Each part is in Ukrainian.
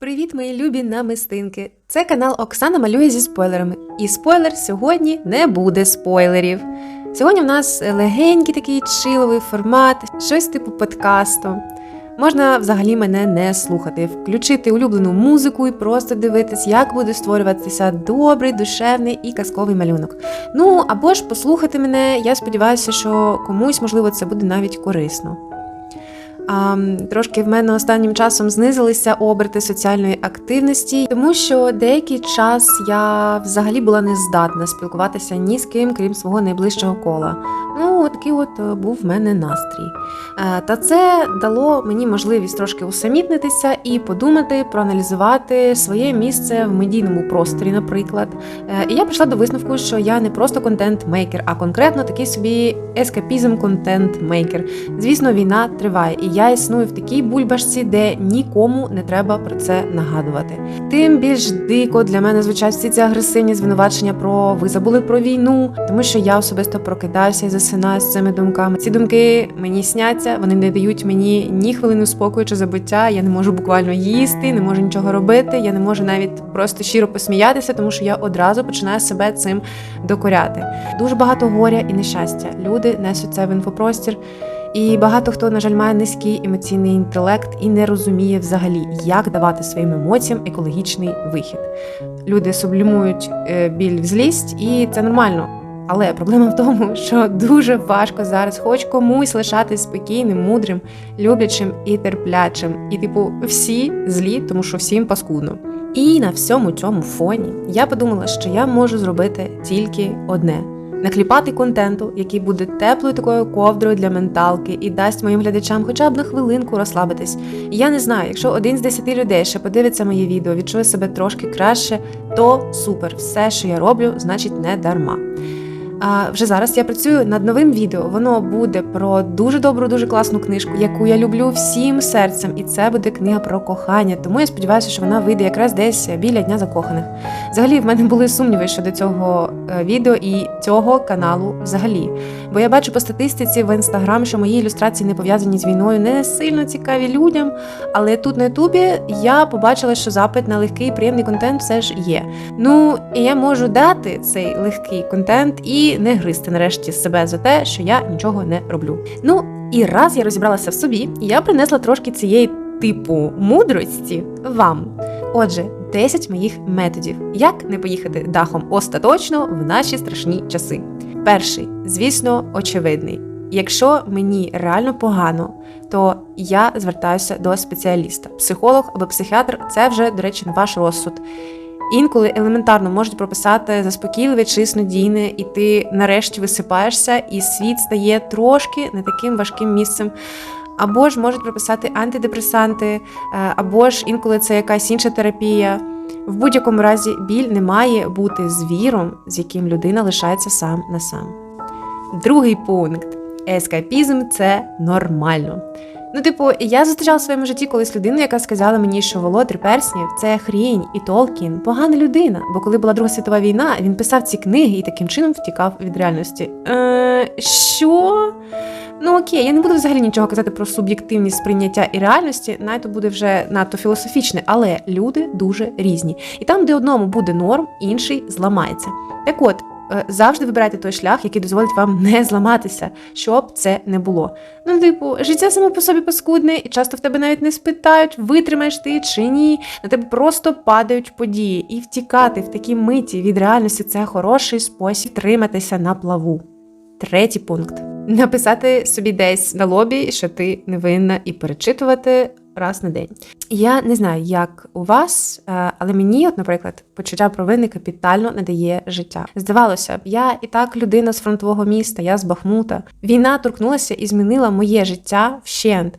Привіт, мої любі намистинки! Це канал Оксана малює зі спойлерами. І спойлер сьогодні не буде спойлерів. Сьогодні в нас легенький такий чиловий формат, щось типу подкасту. Можна взагалі мене не слухати, включити улюблену музику і просто дивитись, як буде створюватися добрий, душевний і казковий малюнок. Ну або ж послухати мене. Я сподіваюся, що комусь можливо це буде навіть корисно. Трошки в мене останнім часом знизилися оберти соціальної активності, тому що деякий час я взагалі була не здатна спілкуватися ні з ким, крім свого найближчого кола. Ну, такий от е, був в мене настрій. Е, Та це дало мені можливість трошки усамітнитися і подумати, проаналізувати своє місце в медійному просторі, наприклад. Е, І я прийшла до висновку, що я не просто контент-мейкер, а конкретно такий собі ескапізм контент-мейкер. Звісно, війна триває, і я існую в такій бульбашці, де нікому не треба про це нагадувати. Тим більш дико для мене звучать всі ці агресивні звинувачення про ви забули про війну, тому що я особисто прокидаюся і засинаю з цими думками. Ці думки мені сняться, вони не дають мені ні хвилини спокою чи забуття. Я не можу буквально їсти, не можу нічого робити. Я не можу навіть просто щиро посміятися, тому що я одразу починаю себе цим докоряти. Дуже багато горя і нещастя. Люди несуть це в інфопростір. І багато хто, на жаль, має низький емоційний інтелект і не розуміє взагалі, як давати своїм емоціям екологічний вихід. Люди сублімують е, біль в злість, і це нормально. Але проблема в тому, що дуже важко зараз, хоч комусь лишатись спокійним, мудрим, люблячим і терплячим. І, типу, всі злі, тому що всім паскудно. І на всьому цьому фоні я подумала, що я можу зробити тільки одне накліпати контенту, який буде теплою такою ковдрою для менталки і дасть моїм глядачам хоча б на хвилинку розслабитись. І я не знаю, якщо один з десяти людей ще подивиться моє відео, відчує себе трошки краще, то супер, все, що я роблю, значить не дарма. Вже зараз я працюю над новим відео. Воно буде про дуже добру, дуже класну книжку, яку я люблю всім серцем, і це буде книга про кохання. Тому я сподіваюся, що вона вийде якраз десь біля дня закоханих. Взагалі, в мене були сумніви щодо цього е, відео і цього каналу взагалі. Бо я бачу по статистиці в інстаграм, що мої ілюстрації не пов'язані з війною, не сильно цікаві людям. Але тут на Ютубі я побачила, що запит на легкий приємний контент все ж є. Ну і я можу дати цей легкий контент і не гризти нарешті себе за те, що я нічого не роблю. Ну і раз я розібралася в собі, я принесла трошки цієї типу мудрості вам. Отже, 10 моїх методів, як не поїхати дахом остаточно в наші страшні часи. Перший, звісно, очевидний. Якщо мені реально погано, то я звертаюся до спеціаліста. Психолог або психіатр це вже, до речі, на ваш розсуд. Інколи елементарно можуть прописати заспокійливе чи снодійне, і ти нарешті висипаєшся, і світ стає трошки не таким важким місцем. Або ж можуть прописати антидепресанти, е, або ж інколи це якась інша терапія. В будь-якому разі біль не має бути звіром, з яким людина лишається сам на сам. Другий пункт: ескапізм це нормально. Ну, типу, я зустрічала в своєму житті колись людину, яка сказала мені, що Володар Перснів це хрінь і Толкін погана людина. Бо коли була Друга світова війна, він писав ці книги і таким чином втікав від реальності. Е, Що? Ну окей, я не буду взагалі нічого казати про суб'єктивність сприйняття і реальності, навіть буде вже надто філософічне, але люди дуже різні. І там, де одному буде норм, інший зламається. Так от. Е, Завжди вибирайте той шлях, який дозволить вам не зламатися, щоб це не було. Ну, типу, життя само по собі паскудне, і часто в тебе навіть не спитають, витримаєш ти чи ні. На тебе просто падають події. І втікати в такій миті від реальності це хороший спосіб триматися на плаву. Третій пункт: написати собі десь на лобі, що ти невинна, і перечитувати раз на день. Я не знаю, як у вас, е, але мені, от, наприклад, почуття провини капітально не дає життя. Здавалося б, я і так людина з фронтового міста, я з Бахмута. Війна торкнулася і змінила моє життя вщент.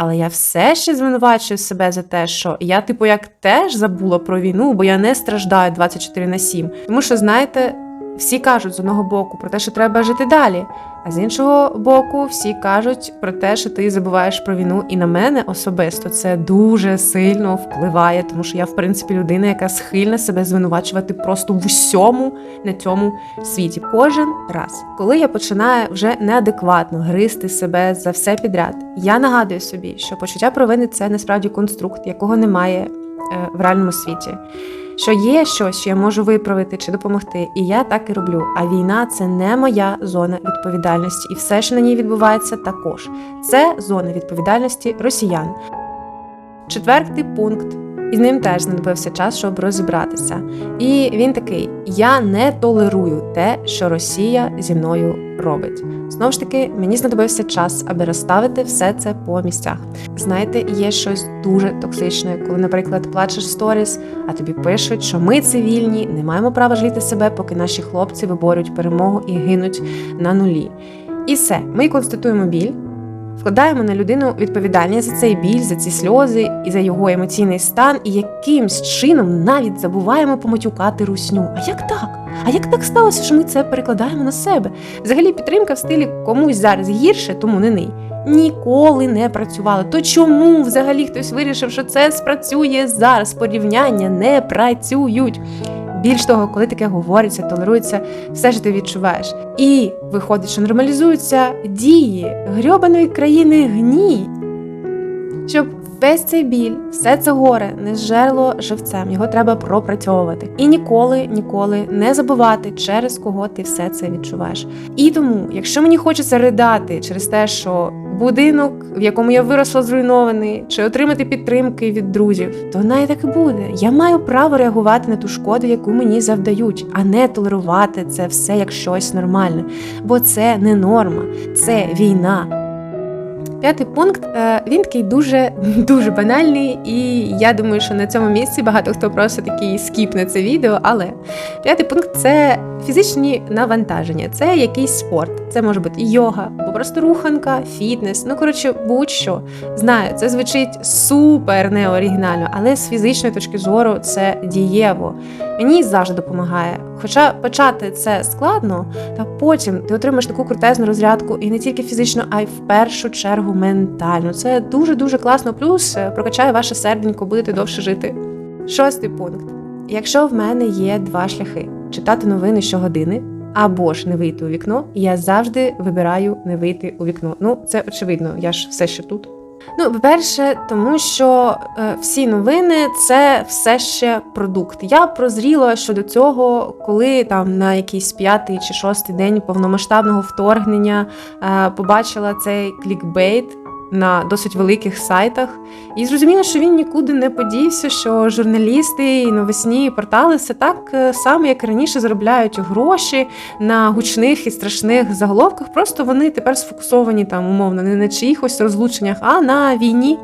Але я все ще звинувачую себе за те, що я, типу, як теж забула про війну, бо я не страждаю 24 на 7. Тому що, знаєте, всі кажуть з одного боку про те, що треба жити далі. А з іншого боку, всі кажуть про те, що ти забуваєш про війну, і на мене особисто це дуже сильно впливає, тому що я, в принципі, людина, яка схильна себе звинувачувати просто в усьому на цьому світі. Кожен раз, коли я починаю вже неадекватно гризти себе за все підряд, я нагадую собі, що почуття провини це насправді конструкт, якого немає е, в реальному світі. Що є щось, що я можу виправити чи допомогти, і я так і роблю. А війна це не моя зона відповідальності, і все, що на ній відбувається, також це зона відповідальності росіян. Четвертий пункт, і з ним теж знадобився час, щоб розібратися. І він такий: я не толерую те, що Росія зі мною робить. Знову ж таки, мені знадобився час, аби розставити все це по місцях. Знаєте, є щось дуже токсичне, коли, наприклад, плачеш сторіс, а тобі пишуть, що ми цивільні, не маємо права жаліти себе, поки наші хлопці виборюють перемогу і гинуть на нулі. І все, ми констатуємо біль. Вкладаємо на людину відповідальність за цей біль, за ці сльози і за його емоційний стан, і якимсь чином навіть забуваємо поматюкати русню. А як так? А як так сталося, що ми це перекладаємо на себе? Взагалі, підтримка в стилі комусь зараз гірше, тому не ний. Ніколи не працювала. То чому взагалі хтось вирішив, що це спрацює зараз? Порівняння не працюють. Більш того, коли таке говориться, толерується, все ж ти відчуваєш. І виходить, що нормалізуються дії грьобаної країни гній. Щоб весь цей біль, все це горе не зжерло живцем, його треба пропрацьовувати. І ніколи, ніколи не забувати, через кого ти все це відчуваєш. І тому, якщо мені хочеться ридати через те, що будинок, в якому я виросла, зруйнований, чи отримати підтримки від друзів, то най так і буде. Я маю право реагувати на ту шкоду, яку мені завдають, а не толерувати це все як щось нормальне. Бо це не норма, це війна. П'ятий пункт е, він такий дуже дуже банальний, і я думаю, що на цьому місці багато хто просто такий скіпне це відео. Але п'ятий пункт це фізичні навантаження, це якийсь спорт, це може бути йога, або просто руханка, фітнес. Ну коротше, будь-що знаю, це звучить супер неоригінально, але з фізичної точки зору це дієво. Мені завжди допомагає. Хоча почати це складно, та потім ти отримаєш таку крутезну розрядку і не тільки фізично, а й в першу чергу ментально. Це дуже дуже класно. Плюс е, прокачає ваше серденько, будете довше жити. Шостий пункт: якщо в мене є два шляхи: читати новини щогодини. Або ж не вийти у вікно, я завжди вибираю не вийти у вікно. Ну, це очевидно, я ж все ще тут. Ну, по-перше, тому що е, всі новини це все ще продукт. Я прозріла щодо цього, коли там на якийсь п'ятий чи шостий день повномасштабного вторгнення е, побачила цей клікбейт на досить великих сайтах, і зрозуміло, що він нікуди не подівся, що журналісти і новосні портали все так е, само, як раніше, заробляють гроші на гучних і страшних заголовках. Просто вони тепер сфокусовані там умовно не на чиїхось розлученнях, а на війні.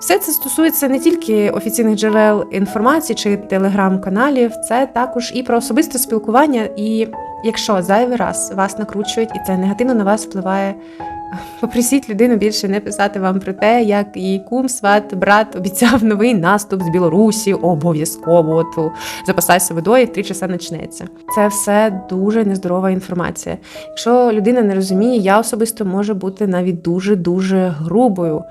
Все це стосується не тільки офіційних джерел інформації чи телеграм-каналів, це також і про особисте спілкування. І якщо зайвий раз вас накручують, і це негативно на вас впливає. Попросіть людину більше не писати вам про те, як її кум, сват, брат обіцяв новий наступ з Білорусі, обов'язково от, запасайся водою, в три часа почнеться. Це все дуже нездорова інформація. Якщо людина не розуміє, я особисто можу бути навіть дуже дуже грубою.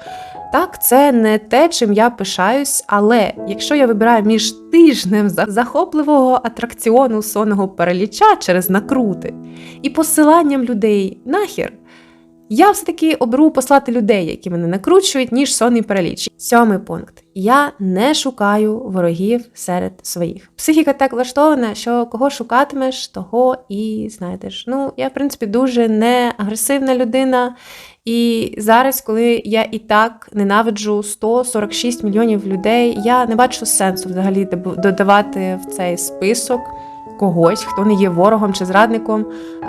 Так, це не те, чим я пишаюсь, але якщо я вибираю між тижнем захопливого атракціону сонного параліча через накрути і посиланням людей нахер, я все-таки оберу послати людей, які мене накручують, ніж сонний параліч. Сьомий пункт: я не шукаю ворогів серед своїх. Психіка так влаштована, що кого шукатимеш, того і знайдеш. Ну, я, в принципі, дуже не агресивна людина. І зараз, коли я і так ненавиджу 146 мільйонів людей, я не бачу сенсу взагалі додавати в цей список когось, хто не є ворогом чи зрадником, е,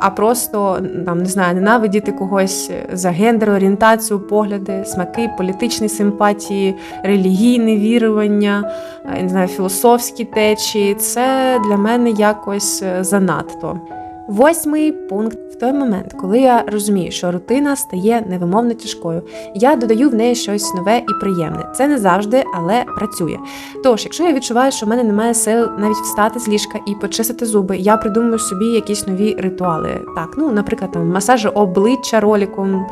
а просто там не знаю, ненавидіти когось за гендер, орієнтацію, погляди, смаки, політичні симпатії, релігійне вірування, е, не знаю, філософські течії. Це для мене якось е, занадто. Восьмий пункт в той момент, коли я розумію, що рутина стає невимовно тяжкою, я додаю в неї щось нове і приємне. Це не завжди, але працює. Тож, якщо я відчуваю, що в мене немає сил навіть встати з ліжка і почистити зуби, я придумую собі якісь нові ритуали. Так, ну, наприклад, там масаж обличчя роліком.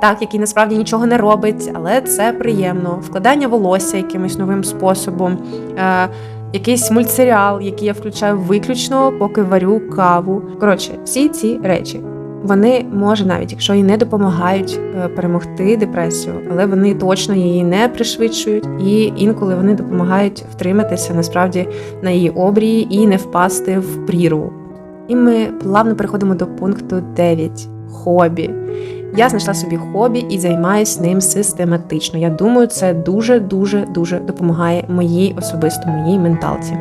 Так, який насправді нічого не робить, але це приємно. Вкладання волосся якимось новим способом. Якийсь мультсеріал, який я включаю виключно, поки варю каву. Коротше, всі ці речі. Вони може навіть, якщо і не допомагають е, перемогти депресію, але вони точно її не пришвидшують, і інколи вони допомагають втриматися насправді на її обрії і не впасти в прірву. І ми плавно переходимо до пункту 9 хобі. Я знайшла собі хобі і займаюся ним систематично. Я думаю, це дуже дуже дуже допомагає моїй особисто моїй менталці.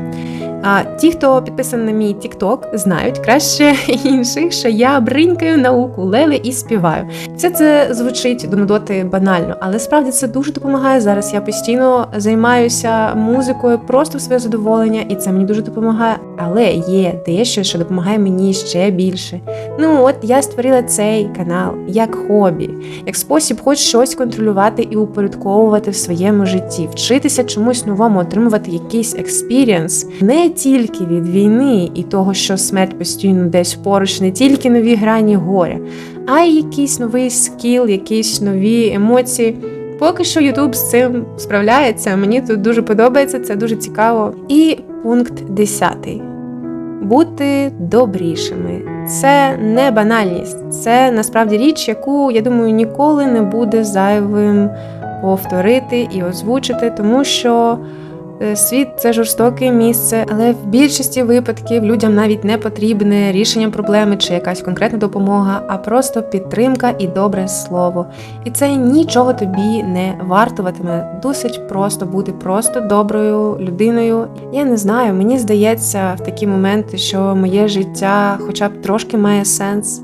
А ті, хто підписаний на мій TikTok, знають краще інших, що я бринькаю на укулеле і співаю. Все це звучить до нудоти банально, але справді це дуже допомагає зараз. Я постійно займаюся музикою просто в своє задоволення, і це мені дуже допомагає. Але є дещо, що допомагає мені ще більше. Ну от я створила цей канал як хобі, як спосіб, хоч щось контролювати і упорядковувати в своєму житті, вчитися чомусь новому, отримувати якийсь експірієнс не тільки від війни і того, що смерть постійно десь поруч, не тільки нові грані горя, а й якийсь новий скіл, якісь нові емоції. Поки що Ютуб з цим справляється. Мені тут дуже подобається, це дуже цікаво. І пункт 10. Бути добрішими. Це не банальність, це насправді річ, яку я думаю ніколи не буде зайвим повторити і озвучити, тому що світ це жорстоке місце, але в більшості випадків людям навіть не потрібне рішення проблеми чи якась конкретна допомога, а просто підтримка і добре слово. І це нічого тобі не вартуватиме. Досить просто бути просто доброю людиною. Я не знаю, мені здається в такі моменти, що моє життя, хоча б трошки має сенс.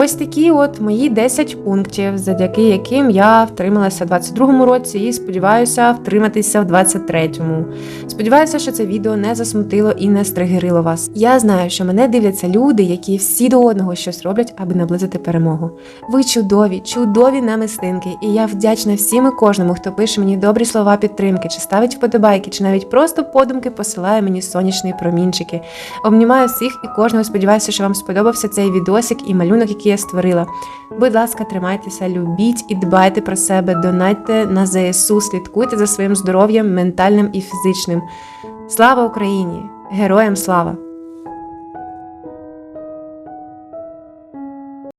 Ось такі от мої 10 пунктів, завдяки яким я втрималася в 22-му році і сподіваюся втриматися в 23-му. Сподіваюся, що це відео не засмутило і не стригерило вас. Я знаю, що мене дивляться люди, які всі до одного щось роблять, аби наблизити перемогу. Ви чудові, чудові намистинки, і я вдячна всім і кожному, хто пише мені добрі слова підтримки, чи ставить вподобайки, чи навіть просто подумки посилає мені сонячні промінчики. Обнімаю всіх і кожного. Сподіваюся, що вам сподобався цей відосик і малюнок, який я створила. Будь ласка, тримайтеся, любіть і дбайте про себе, донайте на ЗСУ, слідкуйте за своїм здоров'ям, ментальним і фізичним. Слава Україні! Героям слава!